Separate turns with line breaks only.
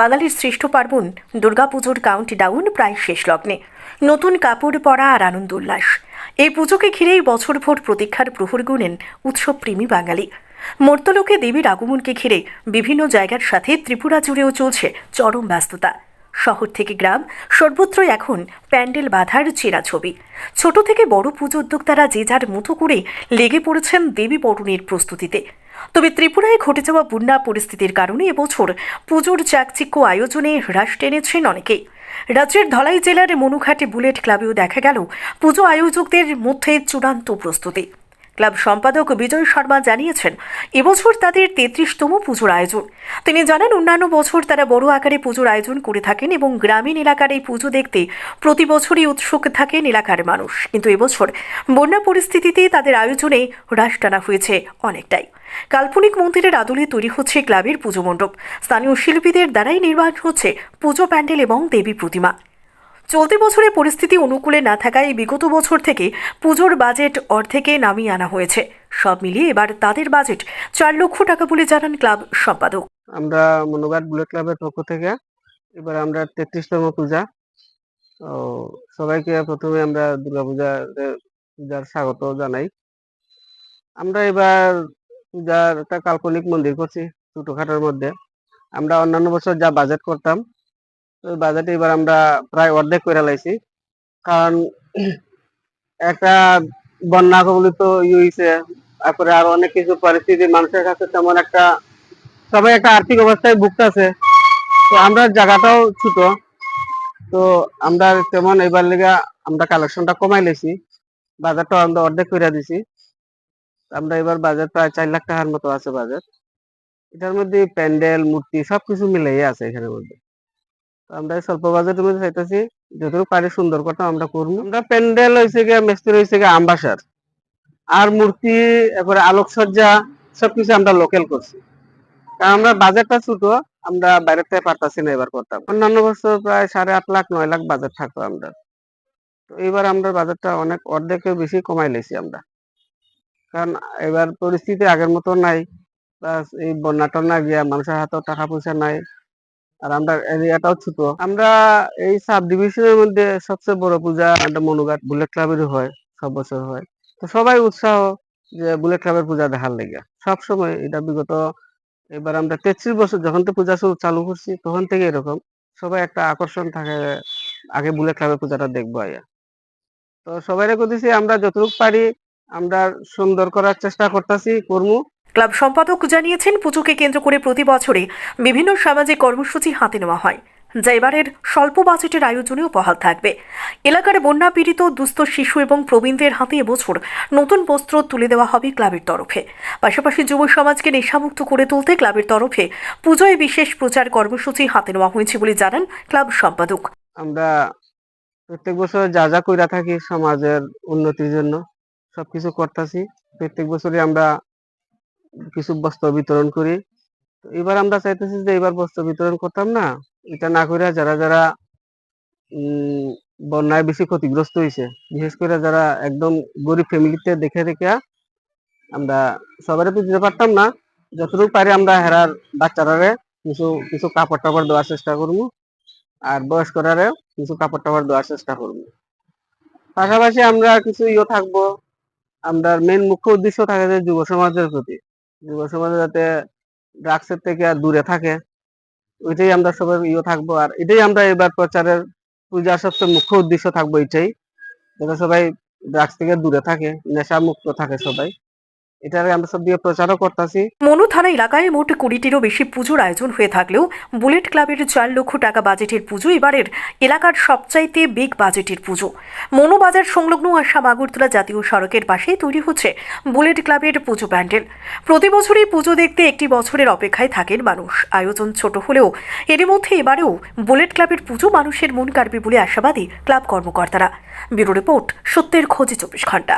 বাঙালির শ্রেষ্ঠ পার্বণ, দুর্গাপুজোর কাউন্ট ডাউন প্রায় শেষ লগ্নে। নতুন কাপড় পরা আর আনন্দ উল্লাস। এই পুজোকে ঘিরেই বছরভর প্রতীক্ষার প্রহর গুনেন উৎসবপ্রেমী বাঙালি। মর্তলোকে দেবীর আগমনকে ঘিরে বিভিন্ন জায়গার সাথে ত্রিপুরা জুড়েও চলছে চরম ব্যস্ততা। শহর থেকে গ্রাম, সর্বত্রই এখন প্যান্ডেল বাঁধার চেরা ছবি। ছোট থেকে বড় পুজো উদ্যোক্তারা যে যার মতো করে লেগে পড়েছেন দেবী বরণের প্রস্তুতিতে। তবে ত্রিপুরায় ঘটে যাওয়া বন্যা পরিস্থিতির কারণে এবছর পুজোর চাকচিক্য আয়োজনে হ্রাস টেনেছেন অনেকেই। রাজ্যের ধলাই জেলার মনুঘাটে বুলেট ক্লাবেও দেখা গেল, পুজো আয়োজকদের মধ্যে চূড়ান্ত প্রস্তুতি। ক্লাব সম্পাদক বিজয় শর্মা জানিয়েছেন, এবছর তাদের তেত্রিশতম পুজোর আয়োজন। তিনি জানান, অন্যান্য বছর তারা বড় আকারে পুজোর আয়োজন করে থাকেন এবং গ্রামীণ এলাকার এই পুজো দেখতে প্রতি বছরই উৎসুক থাকেন এলাকার মানুষ। কিন্তু এবছর বন্যা পরিস্থিতিতে তাদের আয়োজনে হ্রাস টানা হয়েছে অনেকটাই। কাল্পনিক মন্দিরের আদলে তৈরি হচ্ছে ক্লাবের পুজো মণ্ডপ। স্থানীয় শিল্পীদের দ্বারাই নির্মাণ হচ্ছে পুজো প্যান্ডেল এবং দেবী প্রতিমা। চলতি বছরে পরিস্থিতি অনুকূলে না থাকায় বিগত বছর থেকে পুজোর বাজেট অর্ধেকে নামিয়ে আনা হয়েছে। সব মিলিয়ে এবার তাদের বাজেট চার লক্ষ টাকা বলে জানান ক্লাব সম্পাদক।
আমরা মনোঘাট বুলেট ক্লাবের পক্ষ থেকে এবার আমরা তেত্রিশতম পূজা। তো সবাইকে প্রথমে আমরা দুর্গাপূজা পূজার স্বাগত জানাই। আমরা এবার পূজার একটা কাল্পনিক মন্দির করছি ছোটখাটোর মধ্যে। আমরা অন্যান্য বছর যা বাজেট করতাম বাজেটে এবার আমরা প্রায় অর্ধেক করে লাইছি। কারণ একটা বন্যা কবলিত ই হয়েছে তারপরে আরও অনেক কিছু পরিস্থিতি, মানুষের কাছে তেমন একটা সবাই একটা আর্থিক অবস্থায় ভুগতেছে তো আমরা জায়গাটাও ছোট, তো আমরা তেমন এবার লেগে আমরা কালেকশনটা কমাই লেছি বাজারটা আমরা অর্ধেক করে দিছি। আমরা এবার বাজার প্রায় চার লাখ টাকার মতো আছে বাজার এটার মধ্যে প্যান্ডেল, মূর্তি সবকিছু মিলাই আছে এখানের মধ্যে। আমরা স্বল্প বাজেটের মধ্যে চাইতেছি, যতটুকু পারি সুন্দর কথা আমরা করব। আমরা প্যান্ডেল হয়েছে গিয়ে, মিস্ত্রি হয়েছে গিয়ে, আমবাসার। আর মূর্তি, এরপরে আলোকসজ্জা, সবকিছু আমরা লোকাল করছি। কারণ আমরা বাজেটটা ছোট, আমরা বাইরের থেকে পারতাছি না এবার করতাম অন্যান্য বছর প্রায় সাড়ে আট লাখ, নয় লাখ বাজেট থাকতো আমরা। তো এবার আমরা বাজেটটা অনেক অর্ধেকের বেশি কমাই লেছি আমরা। কারণ এবার পরিস্থিতি আগের মতো নাই। প্লাস এই বন্যা টন্যা গিয়া মানুষের হাতেও টাকা পয়সা নাই। আর আমরা এরিয়াটাও ছোট। আমরা এই সাব ডিভিশনের মধ্যে সবচেয়ে বড় পূজা একটা মনুঘাট বুলেট ক্লাবেরই হয়, সব বছর হয়। তো সবাই উৎসাহ যে বুলেট ক্লাবের পূজা দেখার লেগে। সব সময় এটা বিগত, এবার আমরা তেত্রিশ বছর যখন তো পূজা চালু করছি, তখন থেকে এরকম। সবাই একটা আকর্ষণ থাকে, আগে বুলেট ক্লাবের পূজাটা দেখব আয়া তো সবাই করতেছি আমরা যতটুকু পারি আমরা সুন্দর করার চেষ্টা করতেছি করব
ক্লাব সম্পাদক জানিয়েছেন, পুজোকে কেন্দ্র করে প্রতি বছরে বিভিন্ন সামাজিক কর্মসূচি হাতে নেওয়া হয়। যা এবারের স্বল্প বাজেটের আয়োজনেও বহাল থাকবে। এলাকার বন্যা পীড়িত দুস্থ শিশু এবং প্রবীণদের হাতে এবছর নতুন বস্ত্র তুলে দেওয়া হবে ক্লাবের তরফে। পাশাপাশি যুব সমাজকে নেশামুক্ত করে তুলতে ক্লাবের তরফে পুজোয় বিশেষ প্রচার কর্মসূচি হাতে নেওয়া হয়েছে বলে জানান ক্লাব সম্পাদক।
আমরা প্রত্যেক বছর যা যা কইরা থাকি সমাজের উন্নতির জন্য সবকিছু করতেছি। প্রত্যেক বছরই আমরা কিছু বস্ত্র বিতরণ করি। এবার আমরা চাইতেছি যে এবার বস্ত্র বিতরণ করতাম না, এটা না করে যারা যারা বন্যায় বেশি ক্ষতিগ্রস্ত হয়েছে বিশেষ করে যারা একদম গরিব ফ্যামিলিতে দেখে দেখে আমরা সবারই তো দিতে পারতাম না, যতটুকু পারি আমরা হেরার বাচ্চারারে কিছু কিছু কাপড় টাপড় দেওয়ার চেষ্টা করব, আর বয়স্করারে কিছু কাপড় টাপড় দেওয়ার চেষ্টা করব। পাশাপাশি আমরা কিছু ইয়ে থাকব আমরা মেন মুখ্য উদ্দেশ্য থাকে যে যুব সমাজের প্রতি। যুব সমাজ যাতে ড্রাগসের থেকে আর দূরে থাকে, ওইটাই আমরা সবাই ইয়ে থাকব। আর এটাই আমরা এবার প্রচারের পূজা সবচেয়ে মুখ্য উদ্দেশ্য থাকব এটাই, যাতে সবাই ড্রাগস থেকে দূরে থাকে নেশা মুক্ত থাকে সবাই। এটারে আমরা সব দিয়ে প্রচারও করতেছি।
মনু থানা এলাকায় মোট কুড়িটিরও বেশি পুজোর আয়োজন হয়ে থাকলেও বুলেট ক্লাবের চার লক্ষ টাকা বাজেটের পুজো এবারের এলাকার সবচাইতে বিগ বাজেটের পুজো। মনু বাজার সংলগ্ন আসাম আগরতলা জাতীয় সড়কের পাশেই তৈরি হচ্ছে বুলেট ক্লাবের পুজো প্যান্ডেল। প্রতি বছরই পুজো দেখতে একটি বছরের অপেক্ষায় থাকেন মানুষ। আয়োজন ছোট হলেও এর মধ্যে এবারেও বুলেট ক্লাবের পুজো মানুষের মন কাড়বে বলে আশাবাদী ক্লাব কর্মকর্তারা। ব্যুরো রিপোর্ট সত্যের খোঁজে চব্বিশ ঘণ্টা।